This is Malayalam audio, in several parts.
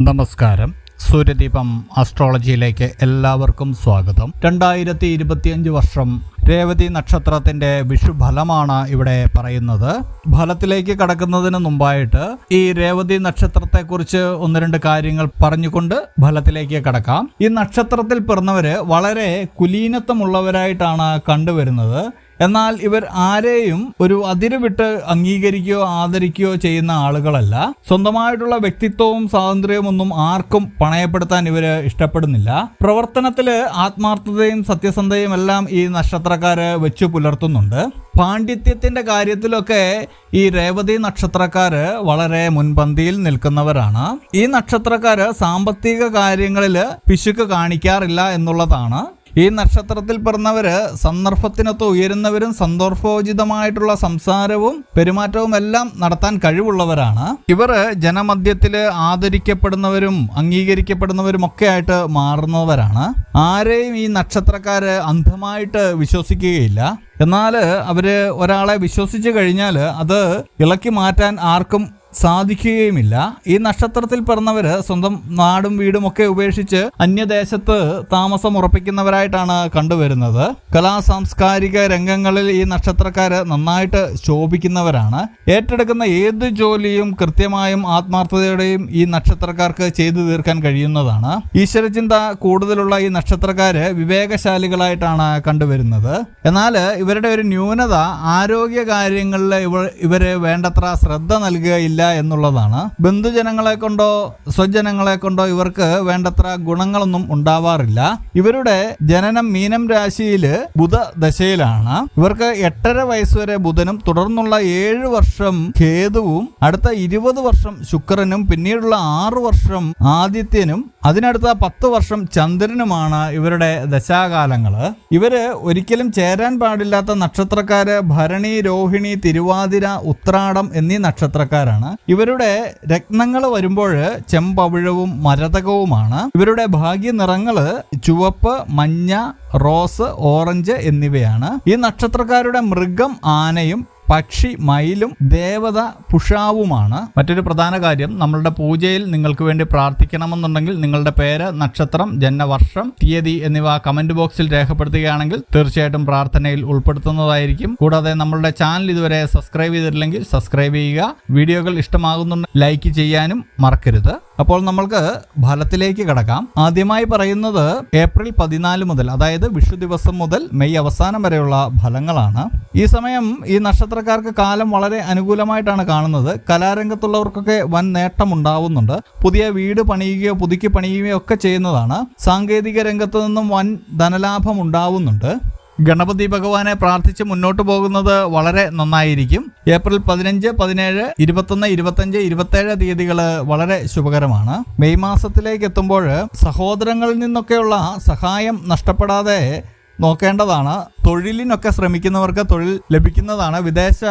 നമസ്കാരം. സൂര്യദീപം അസ്ട്രോളജിയിലേക്ക് എല്ലാവർക്കും സ്വാഗതം. രണ്ടായിരത്തി ഇരുപത്തിയഞ്ച് വർഷം രേവതി നക്ഷത്രത്തിന്റെ വിഷുഫലമാണ് ഇവിടെ പറയുന്നത്. ഫലത്തിലേക്ക് കടക്കുന്നതിന് മുമ്പായിട്ട് ഈ രേവതി നക്ഷത്രത്തെക്കുറിച്ച് ഒന്ന് രണ്ട് കാര്യങ്ങൾ പറഞ്ഞുകൊണ്ട് ഫലത്തിലേക്ക് കടക്കാം. ഈ നക്ഷത്രത്തിൽ പിറന്നവര് വളരെ കുലീനത്വമുള്ളവരായിട്ടാണ് കണ്ടുവരുന്നത്. എന്നാൽ ഇവർ ആരെയും ഒരു അതിരുവിട്ട് അംഗീകരിക്കുകയോ ആദരിക്കുകയോ ചെയ്യുന്ന ആളുകളല്ല. സ്വന്തമായിട്ടുള്ള വ്യക്തിത്വവും സ്വാതന്ത്ര്യവും ഒന്നും ആർക്കും പണയപ്പെടുത്താൻ ഇവർ ഇഷ്ടപ്പെടുന്നില്ല. പ്രവർത്തനത്തിൽ ആത്മാർത്ഥതയും സത്യസന്ധതയും എല്ലാം ഈ നക്ഷത്രക്കാര് വെച്ചു പുലർത്തുന്നുണ്ട്. പാണ്ഡിത്യത്തിന്റെ കാര്യത്തിലൊക്കെ ഈ രേവതി നക്ഷത്രക്കാര് വളരെ മുൻപന്തിയിൽ നിൽക്കുന്നവരാണ്. ഈ നക്ഷത്രക്കാര് സാമ്പത്തിക കാര്യങ്ങളിൽ പിശുക്ക് കാണിക്കാറില്ല എന്നുള്ളതാണ് ഈ നക്ഷത്രത്തിൽ പിറന്നവര് സന്ദർഭത്തിനൊത്ത് ഉയരുന്നവരും സന്ദർഭോചിതമായിട്ടുള്ള സംസാരവും പെരുമാറ്റവും എല്ലാം നടത്താൻ കഴിവുള്ളവരാണ്. ഇവർ ജനമധ്യത്തിൽ ആദരിക്കപ്പെടുന്നവരും അംഗീകരിക്കപ്പെടുന്നവരും ഒക്കെ ആയിട്ട് മാറുന്നവരാണ്. ആരെയും ഈ നക്ഷത്രക്കാര് അന്ധമായിട്ട് വിശ്വസിക്കുകയില്ല. എന്നാൽ അവർ ഒരാളെ വിശ്വസിച്ചു കഴിഞ്ഞാൽ അത് ഇളക്കി മാറ്റാൻ ആർക്കും സാധിക്കുകയുമില്ല. ഈ നക്ഷത്രത്തിൽ പിറന്നവര് സ്വന്തം നാടും വീടും ഒക്കെ ഉപേക്ഷിച്ച് അന്യദേശത്ത് താമസം ഉറപ്പിക്കുന്നവരായിട്ടാണ് കണ്ടുവരുന്നത്. കലാ സാംസ്കാരിക രംഗങ്ങളിൽ ഈ നക്ഷത്രക്കാര് നന്നായിട്ട് ശോഭിക്കുന്നവരാണ്. ഏറ്റെടുക്കുന്ന ഏത് ജോലിയും കൃത്യമായും ആത്മാർത്ഥതയോടെയും ഈ നക്ഷത്രക്കാർക്ക് ചെയ്തു തീർക്കാൻ കഴിയുന്നതാണ്. ഈശ്വരചിന്ത കൂടുതലുള്ള ഈ നക്ഷത്രക്കാര് വിവേകശാലികളായിട്ടാണ് കണ്ടുവരുന്നത്. എന്നാൽ ഇവരുടെ ഒരു ന്യൂനത ആരോഗ്യ കാര്യങ്ങളിൽ ഇവർ ഇവർ വേണ്ടത്ര ശ്രദ്ധ നൽകുകയില്ല എന്നുള്ളതാണ്. ബന്ധുജനങ്ങളെ കൊണ്ടോ സ്വജനങ്ങളെ കൊണ്ടോ ഇവർക്ക് വേണ്ടത്ര ഗുണങ്ങളൊന്നും ഉണ്ടാവാറില്ല. ഇവരുടെ ജനനം മീനം രാശിയിൽ ബുധ ദശയിലാണ് ഇവർക്ക് എട്ടര വയസ്സ് വരെ ബുധനും തുടർന്നുള്ള ഏഴ് വർഷം കേതുവും അടുത്ത ഇരുപത് വർഷം ശുക്രനും പിന്നീടുള്ള ആറു വർഷം ആദിത്യനും അതിനടുത്ത പത്ത് വർഷം ചന്ദ്രനുമാണ് ഇവരുടെ ദശാകാലങ്ങൾ ഇവർ ഒരിക്കലും ചേരാൻ പാടില്ലാത്ത നക്ഷത്രക്കാര് ഭരണി രോഹിണി തിരുവാതിര ഉത്രാടം എന്നീ നക്ഷത്രക്കാരാണ്. ഇവരുടെ രത്നങ്ങൾ വരുമ്പോൾ ചെമ്പവിഴവും മരതകവുമാണ്. ഇവരുടെ ഭാഗ്യ നിറങ്ങൾ ചുവപ്പ് മഞ്ഞ റോസ് ഓറഞ്ച് എന്നിവയാണ്. ഈ നക്ഷത്രക്കാരുടെ മൃഗം ആനയും പക്ഷി മയിലും ദേവത പുഷാവുമാണ്. മറ്റൊരു പ്രധാന കാര്യം നമ്മളുടെ പൂജയിൽ നിങ്ങൾക്ക് വേണ്ടി പ്രാർത്ഥിക്കണമെന്നുണ്ടെങ്കിൽ നിങ്ങളുടെ പേര് നക്ഷത്രം ജന്മവർഷം തീയതി എന്നിവ കമന്റ് ബോക്സിൽ രേഖപ്പെടുത്തുകയാണെങ്കിൽ തീർച്ചയായിട്ടും പ്രാർത്ഥനയിൽ ഉൾപ്പെടുത്തുന്നതായിരിക്കും. കൂടാതെ നമ്മളുടെ ചാനൽ ഇതുവരെ സബ്സ്ക്രൈബ് ചെയ്തിട്ടില്ലെങ്കിൽ സബ്സ്ക്രൈബ് ചെയ്യുക. വീഡിയോകൾ ഇഷ്ടമാകുന്നുണ്ട് ലൈക്ക് ചെയ്യാനും മറക്കരുത്. അപ്പോൾ നമ്മൾക്ക് ഫലത്തിലേക്ക് കടക്കാം. ആദ്യമായി പറയുന്നത് ഏപ്രിൽ പതിനാല് മുതൽ അതായത് വിഷു ദിവസം മുതൽ മെയ് അവസാനം വരെയുള്ള ഫലങ്ങളാണ്. ഈ സമയം ഈ നക്ഷത്രക്കാർക്ക് കാലം വളരെ അനുകൂലമായിട്ടാണ് കാണുന്നത്. കലാരംഗത്തുള്ളവർക്കൊക്കെ വൻ നേട്ടം ഉണ്ടാവുന്നുണ്ട്. പുതിയ വീട് പണിയുകയോ പുതുക്കി പണിയുകയോ ഒക്കെ ചെയ്യുന്നതാണ്. സാങ്കേതിക രംഗത്ത് നിന്നും വൻ ധനലാഭം ഉണ്ടാവുന്നുണ്ട്. ഗണപതി ഭഗവാനെ പ്രാർത്ഥിച്ച് മുന്നോട്ട് പോകുന്നത് വളരെ നന്നായിരിക്കും. ഏപ്രിൽ പതിനഞ്ച് പതിനേഴ് ഇരുപത്തൊന്ന് ഇരുപത്തഞ്ച് ഇരുപത്തേഴ് തീയതികൾ വളരെ ശുഭകരമാണ്. മെയ് മാസത്തിലേക്ക് എത്തുമ്പോൾ സഹോദരങ്ങളിൽ നിന്നൊക്കെയുള്ള സഹായം നഷ്ടപ്പെടാതെ നോക്കേണ്ടതാണ്. തൊഴിലിനൊക്കെ ശ്രമിക്കുന്നവർക്ക് തൊഴിൽ ലഭിക്കുന്നതാണ്. വിദേശ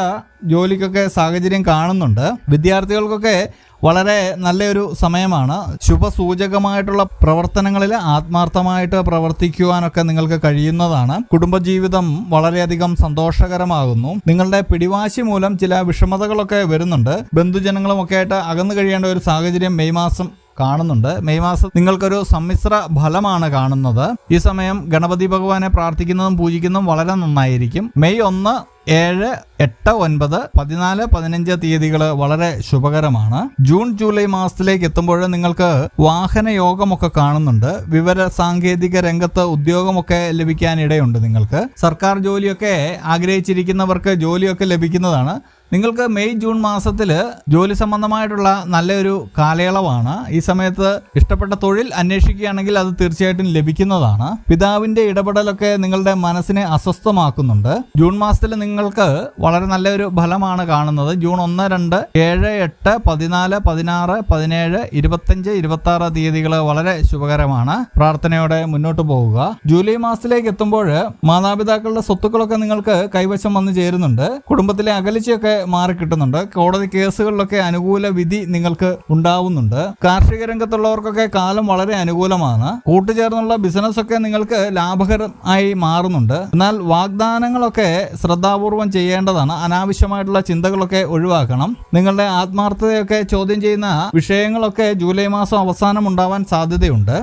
ജോലിക്കൊക്കെ സാഹചര്യം കാണുന്നുണ്ട്. വിദ്യാർത്ഥികൾക്കൊക്കെ വളരെ നല്ലൊരു സമയമാണ്. ശുഭസൂചകമായിട്ടുള്ള പ്രവർത്തനങ്ങളിൽ ആത്മാർത്ഥമായിട്ട് പ്രവർത്തിക്കുവാനൊക്കെ നിങ്ങൾക്ക് കഴിയുന്നതാണ്. കുടുംബജീവിതം വളരെയധികം സന്തോഷകരമാകുന്നു. നിങ്ങളുടെ പിടിവാശി മൂലം ചില വിഷമതകളൊക്കെ വരുന്നുണ്ട്. ബന്ധുജനങ്ങളും ഒക്കെ ആയിട്ട് അകന്നു കഴിയേണ്ട ഒരു സാഹചര്യം മെയ് മാസം കാണുന്നുണ്ട്. മെയ് മാസം നിങ്ങൾക്കൊരു സമ്മിശ്ര ഫലമാണ് കാണുന്നത്. ഈ സമയം ഗണപതി ഭഗവാനെ പ്രാർത്ഥിക്കുന്നതും പൂജിക്കുന്നതും വളരെ നന്നായിരിക്കും. മെയ് ഒന്ന് ഏഴ് എട്ട് ഒൻപത് പതിനാല് പതിനഞ്ച് തീയതികൾ വളരെ ശുഭകരമാണ്. ജൂൺ ജൂലൈ മാസത്തിലേക്ക് എത്തുമ്പോൾ നിങ്ങൾക്ക് വാഹന യോഗമൊക്കെ കാണുന്നുണ്ട്. വിവര സാങ്കേതിക രംഗത്ത് ഉദ്യോഗമൊക്കെ ലഭിക്കാനിടയുണ്ട് നിങ്ങൾക്ക്. സർക്കാർ ജോലിയൊക്കെ ആഗ്രഹിച്ചിരിക്കുന്നവർക്ക് ജോലിയൊക്കെ ലഭിക്കുന്നതാണ്. നിങ്ങൾക്ക് മെയ് ജൂൺ മാസത്തിൽ ജോലി സംബന്ധമായിട്ടുള്ള നല്ലൊരു കാലയളവാണ്. ഈ സമയത്ത് ഇഷ്ടപ്പെട്ട തൊഴിൽ അന്വേഷിക്കുകയാണെങ്കിൽ അത് തീർച്ചയായിട്ടും ലഭിക്കുന്നതാണ്. പിതാവിന്റെ ഇടപെടലൊക്കെ നിങ്ങളുടെ മനസ്സിനെ അസ്വസ്ഥമാക്കുന്നുണ്ട്. ജൂൺ മാസത്തിൽ നിങ്ങൾക്ക് വളരെ നല്ലൊരു ഫലമാണ് കാണുന്നത്. ജൂൺ ഒന്ന് രണ്ട് ഏഴ് എട്ട് പതിനാല് പതിനാറ് പതിനേഴ് ഇരുപത്തഞ്ച് ഇരുപത്തി ആറ് തീയതികൾ വളരെ ശുഭകരമാണ്. പ്രാർത്ഥനയോടെ മുന്നോട്ട് പോവുക. ജൂലൈ മാസത്തിലേക്ക് എത്തുമ്പോൾ മാതാപിതാക്കളുടെ സ്വത്തുക്കളൊക്കെ നിങ്ങൾക്ക് കൈവശം വന്നു ചേരുന്നുണ്ട്. കുടുംബത്തിലെ അകലിച്ചയൊക്കെ മാറി കിട്ടുന്നുണ്ട്. കോടതി കേസുകളിലൊക്കെ അനുകൂല വിധി നിങ്ങൾക്ക് ഉണ്ടാവുന്നുണ്ട്. കാർഷിക രംഗത്തുള്ളവർക്കൊക്കെ കാലം വളരെ അനുകൂലമാണ്. കൂട്ടുചേർന്നുള്ള ബിസിനസ് ഒക്കെ നിങ്ങൾക്ക് ലാഭകരമായി മാറുന്നുണ്ട്. എന്നാൽ വാഗ്ദാനങ്ങളൊക്കെ ശ്രദ്ധാപൂർവം ചെയ്യേണ്ടതാണ്. അനാവശ്യമായിട്ടുള്ള ചിന്തകളൊക്കെ ഒഴിവാക്കണം. നിങ്ങളുടെ ആത്മാർത്ഥതയൊക്കെ ചോദ്യം ചെയ്യുന്ന വിഷയങ്ങളൊക്കെ ജൂലൈ മാസം അവസാനം ഉണ്ടാവാൻ സാധ്യതയുണ്ട്.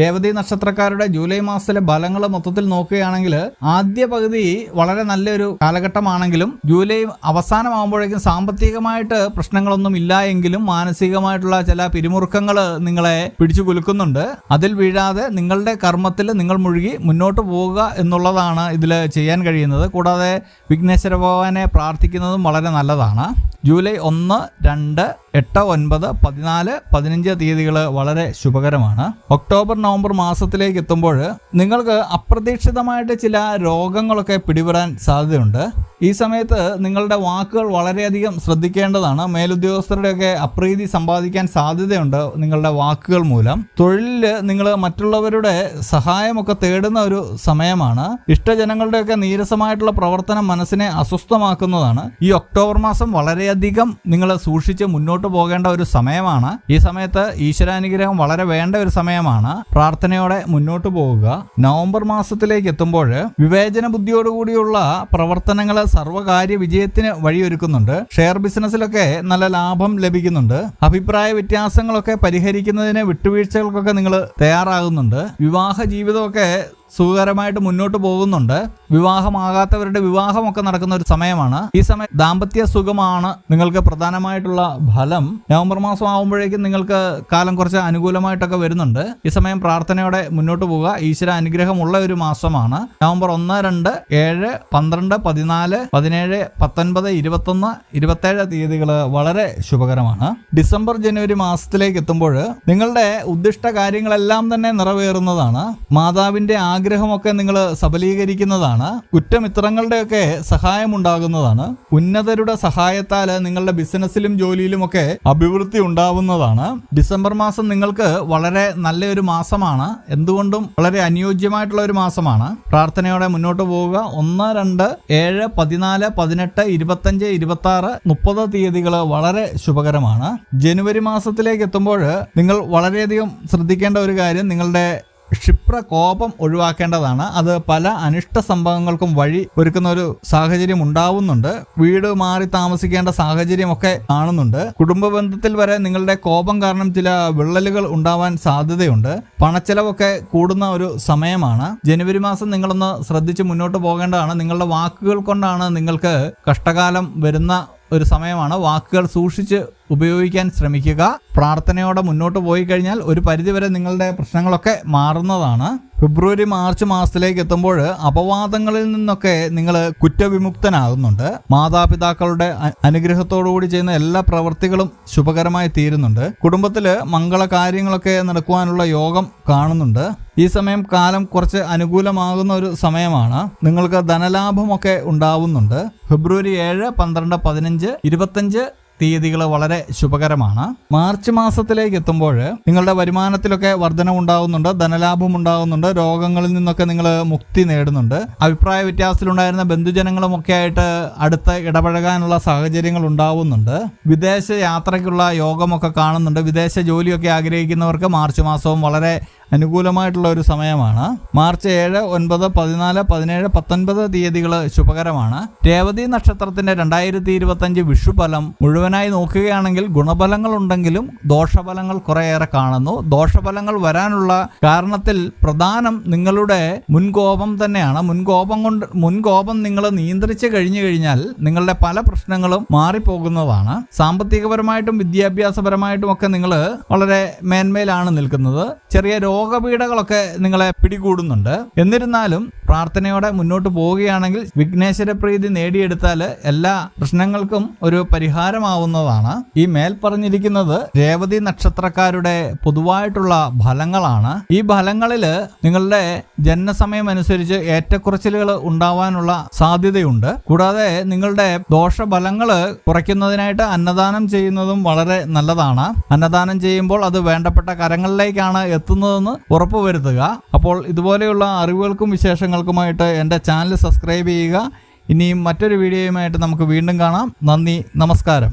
രേവതി നക്ഷത്രക്കാരുടെ ജൂലൈ മാസത്തിലെ ഫലങ്ങൾ മൊത്തത്തിൽ നോക്കുകയാണെങ്കിൽ ആദ്യ പകുതി വളരെ നല്ലൊരു കാലഘട്ടമാണെങ്കിലും ജൂലൈ അവസാനമാകുമ്പോഴേക്കും സാമ്പത്തികമായിട്ട് പ്രശ്നങ്ങളൊന്നും ഇല്ല എങ്കിലും മാനസികമായിട്ടുള്ള ചില പിരിമുറുക്കങ്ങൾ നിങ്ങളെ പിടിച്ചു കുലുക്കുന്നുണ്ട്. അതിൽ വീഴാതെ നിങ്ങളുടെ കർമ്മത്തിൽ നിങ്ങൾ മുഴുകി മുന്നോട്ട് പോവുക എന്നുള്ളതാണ് ഇതിൽ ചെയ്യാൻ കഴിയുന്നത്. കൂടാതെ വിഘ്നേശ്വര ഭഗവാനെ പ്രാർത്ഥിക്കുന്നതും വളരെ നല്ലതാണ്. ജൂലൈ ഒന്ന് രണ്ട് എട്ട് ഒൻപത് പതിനാല് പതിനഞ്ച് തീയതികൾ വളരെ ശുഭകരമാണ്. ഒക്ടോബർ നവംബർ മാസത്തിലേക്ക് എത്തുമ്പോൾ നിങ്ങൾക്ക് അപ്രതീക്ഷിതമായിട്ട് ചില രോഗങ്ങളൊക്കെ പിടിപെടാൻ സാധ്യതയുണ്ട്. ഈ സമയത്ത് നിങ്ങളുടെ വാക്കുകൾ വളരെയധികം ശ്രദ്ധിക്കേണ്ടതാണ്. മേലുദ്യോഗസ്ഥരുടെയൊക്കെ അപ്രീതി സമ്പാദിക്കാൻ സാധ്യതയുണ്ട് നിങ്ങളുടെ വാക്കുകൾ മൂലം. തൊഴിലിൽ നിങ്ങൾ മറ്റുള്ളവരുടെ സഹായമൊക്കെ തേടുന്ന ഒരു സമയമാണ്. ഇഷ്ടജനങ്ങളുടെയൊക്കെ നീരസമായിട്ടുള്ള പ്രവർത്തനം മനസ്സിനെ അസ്വസ്ഥമാക്കുന്നതാണ്. ഈ ഒക്ടോബർ മാസം വളരെയധികം നിങ്ങൾ സൂക്ഷിച്ച് മുന്നോട്ട് പോകേണ്ട ഒരു സമയമാണ്. ഈ സമയത്ത് ഈശ്വരാനുഗ്രഹം വളരെ വേണ്ട ഒരു സമയമാണ്. പ്രാർത്ഥനയോടെ മുന്നോട്ട് പോവുക. നവംബർ മാസത്തിലേക്ക് എത്തുമ്പോൾ വിവേചന ബുദ്ധിയോടുകൂടിയുള്ള പ്രവർത്തനങ്ങൾ സർവകാര്യ വിജയത്തിന് വഴിയൊരുക്കുന്നുണ്ട്. ഷെയർ ബിസിനസ്സിലൊക്കെ നല്ല ലാഭം ലഭിക്കുന്നുണ്ട്. അഭിപ്രായ വ്യത്യാസങ്ങളൊക്കെ പരിഹരിക്കുന്നതിന് വിട്ടുവീഴ്ചകൾക്കൊക്കെ നിങ്ങൾ തയ്യാറാകുന്നുണ്ട്. വിവാഹ ജീവിതമൊക്കെ സുഖകരമായിട്ട് മുന്നോട്ട് പോകുന്നുണ്ട്. വിവാഹമാകാത്തവരുടെ വിവാഹമൊക്കെ നടക്കുന്ന ഒരു സമയമാണ്. ഈ സമയം ദാമ്പത്യ സുഖമാണ് നിങ്ങൾക്ക് പ്രധാനമായിട്ടുള്ള ഫലം. നവംബർ മാസം ആകുമ്പോഴേക്കും നിങ്ങൾക്ക് കാലം കുറച്ച് അനുകൂലമായിട്ടൊക്കെ വരുന്നുണ്ട്. ഈ സമയം പ്രാർത്ഥനയോടെ മുന്നോട്ട് പോവുക. ഈശ്വര അനുഗ്രഹമുള്ള ഒരു മാസമാണ്. നവംബർ ഒന്ന് രണ്ട് ഏഴ് പന്ത്രണ്ട് പതിനാല് പതിനേഴ് പത്തൊൻപത് ഇരുപത്തൊന്ന് ഇരുപത്തേഴ് തീയതികൾ വളരെ ശുഭകരമാണ്. ഡിസംബർ ജനുവരി മാസത്തിലേക്ക് എത്തുമ്പോൾ നിങ്ങളുടെ ഉദ്ദിഷ്ട കാര്യങ്ങളെല്ലാം തന്നെ നിറവേറുന്നതാണ്. മാതാവിന്റെ ആഗ്രഹമൊക്കെ നിങ്ങൾ സബലീകരിക്കുന്നതാണ് കുറ്റമിത്രങ്ങളുടെയൊക്കെ സഹായം ഉണ്ടാകുന്നതാണ് ഉന്നതരുടെ സഹായത്താൽ നിങ്ങളുടെ ബിസിനസ്സിലും ജോലിയിലും ഒക്കെ അഭിവൃദ്ധി ഉണ്ടാവുന്നതാണ്. ഡിസംബർ മാസം നിങ്ങൾക്ക് വളരെ നല്ലൊരു മാസമാണ്. എന്തുകൊണ്ടും വളരെ അനുയോജ്യമായിട്ടുള്ള ഒരു മാസമാണ്. പ്രാർത്ഥനയോടെ മുന്നോട്ട് പോവുക. ഒന്ന് രണ്ട് ഏഴ് പതിനാല് പതിനെട്ട് ഇരുപത്തഞ്ച് ഇരുപത്തി ആറ് മുപ്പത് തീയതികൾ വളരെ ശുഭകരമാണ്. ജനുവരി മാസത്തിലേക്ക് എത്തുമ്പോൾ നിങ്ങൾ വളരെയധികം ശ്രദ്ധിക്കേണ്ട ഒരു കാര്യം നിങ്ങളുടെ ക്ഷിപ്ര കോപം ഒഴിവാക്കേണ്ടതാണ്. അത് പല അനിഷ്ട സംഭവങ്ങൾക്കും വഴി ഒരുക്കുന്ന ഒരു സാഹചര്യം ഉണ്ടാവുന്നുണ്ട്. വീട് മാറി താമസിക്കേണ്ട സാഹചര്യമൊക്കെ കാണുന്നുണ്ട്. കുടുംബ ബന്ധത്തിൽ വരെ നിങ്ങളുടെ കോപം കാരണം ചില വിള്ളലുകൾ ഉണ്ടാവാൻ സാധ്യതയുണ്ട്. പണച്ചെലവൊക്കെ കൂടുന്ന ഒരു സമയമാണ്. ജനുവരി മാസം നിങ്ങളൊന്ന് ശ്രദ്ധിച്ച് മുന്നോട്ട് പോകേണ്ടതാണ്. നിങ്ങളുടെ വാക്കുകൾ കൊണ്ടാണ് നിങ്ങൾക്ക് കഷ്ടകാലം വരുന്ന ഒരു സമയമാണ്. വാക്കുകൾ സൂക്ഷിച്ച് ഉപയോഗിക്കാൻ ശ്രമിക്കുക. പ്രാർത്ഥനയോടെ മുന്നോട്ട് പോയി കഴിഞ്ഞാൽ ഒരു പരിധിവരെ നിങ്ങളുടെ പ്രശ്നങ്ങളൊക്കെ മാറുന്നതാണ്. ഫെബ്രുവരി മാർച്ച് മാസത്തിലേക്ക് എത്തുമ്പോൾ അപവാദങ്ങളിൽ നിന്നൊക്കെ നിങ്ങൾ കുറ്റവിമുക്തനാകുന്നുണ്ട്. മാതാപിതാക്കളുടെ അനുഗ്രഹത്തോടുകൂടി ചെയ്യുന്ന എല്ലാ പ്രവൃത്തികളും ശുഭകരമായി തീരുന്നുണ്ട്. കുടുംബത്തിൽ മംഗള കാര്യങ്ങളൊക്കെ നടക്കുവാനുള്ള യോഗം കാണുന്നുണ്ട്. ഈ സമയം കാലം കുറച്ച് അനുകൂലമാകുന്ന ഒരു സമയമാണ്. നിങ്ങൾക്ക് ധനലാഭമൊക്കെ ഉണ്ടാവുന്നുണ്ട്. ഫെബ്രുവരി ഏഴ് പന്ത്രണ്ട് പതിനഞ്ച് ഇരുപത്തഞ്ച് തീയതികൾ വളരെ ശുഭകരമാണ്. മാർച്ച് മാസത്തിലേക്ക് എത്തുമ്പോൾ നിങ്ങളുടെ വരുമാനത്തിലൊക്കെ വർധന ഉണ്ടാകുന്നുണ്ട് ധനലാഭം ഉണ്ടാകുന്നുണ്ട് രോഗങ്ങളിൽ നിന്നൊക്കെ നിങ്ങൾ മുക്തി നേടുന്നുണ്ട്. അഭിപ്രായ വ്യത്യാസത്തിലുണ്ടായിരുന്ന ബന്ധുജനങ്ങളും ഒക്കെ ആയിട്ട് അടുത്ത് ഇടപഴകാനുള്ള സാഹചര്യങ്ങൾ ഉണ്ടാവുന്നുണ്ട്. വിദേശ യാത്രയ്ക്കുള്ള യോഗമൊക്കെ കാണുന്നുണ്ട്. വിദേശ ജോലിയൊക്കെ ആഗ്രഹിക്കുന്നവർക്ക് മാർച്ച് മാസവും വളരെ അനുകൂലമായിട്ടുള്ള ഒരു സമയമാണ്. മാർച്ച് ഏഴ് ഒൻപത് പതിനാല് പതിനേഴ് പത്തൊൻപത് തീയതികൾ ശുഭകരമാണ്. രേവതി നക്ഷത്രത്തിന്റെ രണ്ടായിരത്തി ഇരുപത്തഞ്ച് വിഷുഫലം മുഴുവനായി നോക്കുകയാണെങ്കിൽ ഗുണഫലങ്ങൾ ഉണ്ടെങ്കിലും ദോഷഫലങ്ങൾ കുറേയേറെ കാണുന്നു. ദോഷഫലങ്ങൾ വരാനുള്ള കാരണത്തിൽ പ്രധാനം നിങ്ങളുടെ മുൻകോപം തന്നെയാണ്. മുൻകോപം കൊണ്ട് മുൻകോപം നിങ്ങൾ നിയന്ത്രിച്ച് കഴിഞ്ഞു കഴിഞ്ഞാൽ നിങ്ങളുടെ പല പ്രശ്നങ്ങളും മാറിപ്പോകുന്നതാണ്. സാമ്പത്തികപരമായിട്ടും വിദ്യാഭ്യാസപരമായിട്ടും ഒക്കെ നിങ്ങൾ വളരെ മേന്മയിലാണ് നിൽക്കുന്നത്. ചെറിയ രോഗപീഠകളൊക്കെ നിങ്ങളെ പിടികൂടുന്നുണ്ട്. എന്നിരുന്നാലും പ്രാർത്ഥനയോടെ മുന്നോട്ട് പോവുകയാണെങ്കിൽ വിഘ്നേശ്വര പ്രീതി നേടിയെടുത്താൽ എല്ലാ പ്രശ്നങ്ങൾക്കും ഒരു പരിഹാരമാവുന്നതാണ്. ഈ മേൽ പറഞ്ഞിരിക്കുന്നത് രേവതി നക്ഷത്രക്കാരുടെ പൊതുവായിട്ടുള്ള ഫലങ്ങളാണ്. ഈ ഫലങ്ങളിൽ നിങ്ങളുടെ ജനനസമയം അനുസരിച്ച് ഏറ്റക്കുറച്ചിലുകൾ ഉണ്ടാവാനുള്ള സാധ്യതയുണ്ട്. കൂടാതെ നിങ്ങളുടെ ദോഷഫലങ്ങൾ കുറയ്ക്കുന്നതിനായിട്ട് അന്നദാനം ചെയ്യുന്നതും വളരെ നല്ലതാണ്. അന്നദാനം ചെയ്യുമ്പോൾ അത് വേണ്ടപ്പെട്ട കരങ്ങളിലേക്കാണ് എത്തുന്നതെന്ന് ഉറപ്പുവരുത്തുക. അപ്പോൾ ഇതുപോലെയുള്ള അറിവുകൾക്കും വിശേഷങ്ങൾക്കുമായിട്ട് എന്റെ ചാനൽ സബ്സ്ക്രൈബ് ചെയ്യുക. ഇനിയും മറ്റൊരു വീഡിയോയുമായിട്ട് നമുക്ക് വീണ്ടും കാണാം. നന്ദി നമസ്കാരം.